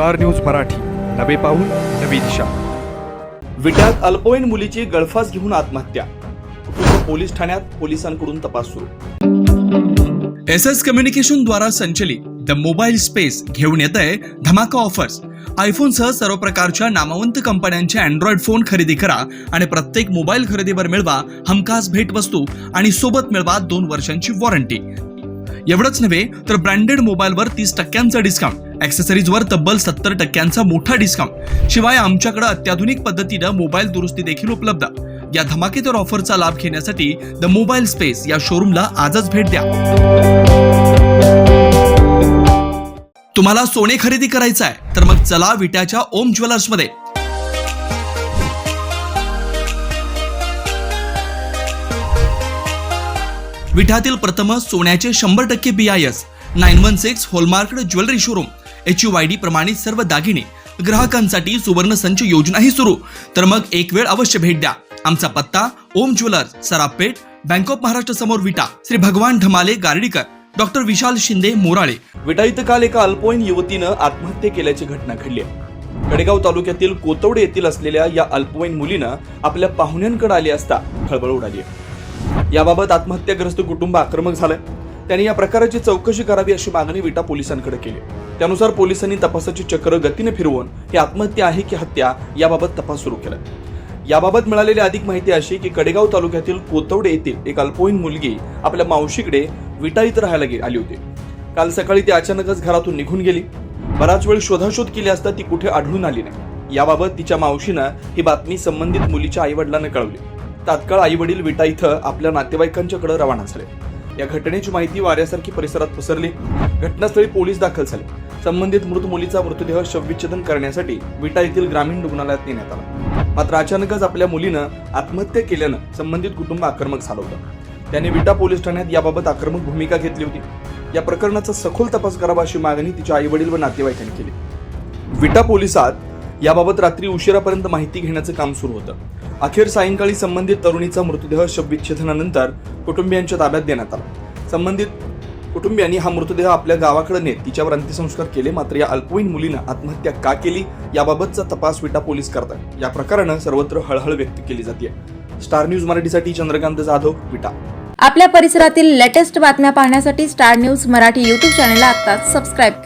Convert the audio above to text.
Star news Marathi. नवे पाऊल नवी दिशा. विट्यात अल्पवयीन मुलीची गळफास घेऊन आत्महत्या. पोलीस ठाण्यात पोलिसांकडून तपास सुरू. एस एस कम्युनिकेशन द्वारा संचलित द मोबाईल स्पेस घेऊन येत आहे धमाका ऑफर्स. आयफोनसह सर्व प्रकारच्या नामवंत कंपन्यांचे अँड्रॉइड फोन खरेदी करा आणि प्रत्येक मोबाईल खरेदीवर मिळवा हमखास भेटवस्तू आणि सोबत मिळवा दोन वर्षांची वॉरंटी. एवढंच नव्हे तर ब्रँडेड मोबाईलवर तीस टक्क्यांचा डिस्काउंट ॲक्सेसरीजवर तब्बल सत्तर टक्क्यांचा मोठा डिस्काउंट शिवाय आमच्याकडे अत्याधुनिक पद्धतीनं मोबाईल दुरुस्ती देखील उपलब्ध. या धमाकेदार ऑफरचा लाभ घेण्यासाठी द मोबाईल स्पेस या शोरूमला आजच भेट द्या. तुम्हाला सोने खरेदी करायचं आहे तर मग चला विट्याच्या ओम ज्वेलर्समध्ये विठातील प्रथम सोन्याचे शंभर टक्के B I S nine one six hallmark jewellery showroom H U Y D प्रमाणित सर्व दागिने ग्राहकांसाठी सुवर्ण संच योजनाही सुरू. तर मग एक वेळ अवश्य भेट द्या. आमचा पत्ता Om jewellers Sarapeth bank of Maharashtra समोर विटा श्री भगवान ढमाले गार्डीकर डॉक्टर विशाल शिंदे मोराळे. विटा इथं काल एका अल्पवयीन युवतीनं आत्महत्या केल्याची घटना घडली आहे. कडेगाव तालुक्यातील कोतवडे येथील असलेल्या या अल्पवयीन मुलीनं आपल्या पाहुण्यांकडे आली असता खळबळ उडाली याबाबत आत्महत्याग्रस्त कुटुंब आक्रमक झालंय. त्यांनी या प्रकाराची चौकशी करावी अशी मागणी विटा पोलिसांकडे केली. त्यानुसार पोलिसांनी तपासाची चक्र गतीने फिरवून ही आत्महत्या आहे की हत्या याबाबत तपास सुरू केला. याबाबत मिळालेली अधिक माहिती अशी की कडेगाव तालुक्यातील कोतवडे येथील एक अल्पवयीन मुलगी आपल्या मावशीकडे विटा इथं राहायला गे- आली होती. काल सकाळी ती अचानकच घरातून निघून गेली. बराच वेळ शोधाशोध केली असता ती कुठे आढळून आली नाही. याबाबत तिच्या मावशीनं ही बातमी संबंधित मुलीच्या आईवडिलांना कळवली. तात्काळ आई वडील विटा इथं आपल्या नातेवाईकांच्याकडे रवाना झाले. या घटनेची माहिती वाऱ्यासारखी परिसरात पसरली. घटनास्थळी पोलीस दाखल झाले. संबंधित मृत मुलीचा मृतदेह शवविच्छेदन करण्यासाठी विटा येथील ग्रामीण रुग्णालयात नेण्यात आला. मात्र अचानकच आपल्या मुलीनं आत्महत्या केल्यानं संबंधित कुटुंब आक्रमक झालं होतं. त्याने विटा पोलीस ठाण्यात याबाबत आक्रमक भूमिका घेतली होती. या प्रकरणाचा सखोल तपास करावा अशी मागणी तिच्या आई वडील व नातेवाईकांनी केली. विटा पोलिसात याबाबत रात्री उशिरापर्यंत माहिती घेण्याचं काम सुरू होतं. अखेर सायंकाळी संबंधित तरुणीचा मृतदेह शवविच्छेदनानंतर कुटुंबियांच्या ताब्यात देण्यात आला. संबंधित कुटुंबियांनी हा मृतदेह आपल्या गावाकडे नेत तिच्यावर अंत्यसंस्कार केले मात्र या अल्पवयीन मुलीनं आत्महत्या का केली याबाबतचा तपास विटा पोलीस करतात. या प्रकारानं सर्वत्र हळहळ व्यक्त केली जाते. स्टार न्यूज मराठीसाठी चंद्रकांत जाधव विटा. आपल्या परिसरातील लेटेस्ट बातम्या पाहण्यासाठी स्टार न्यूज मराठी यूट्यूब चॅनलला आत्ताच सबस्क्राईब करा.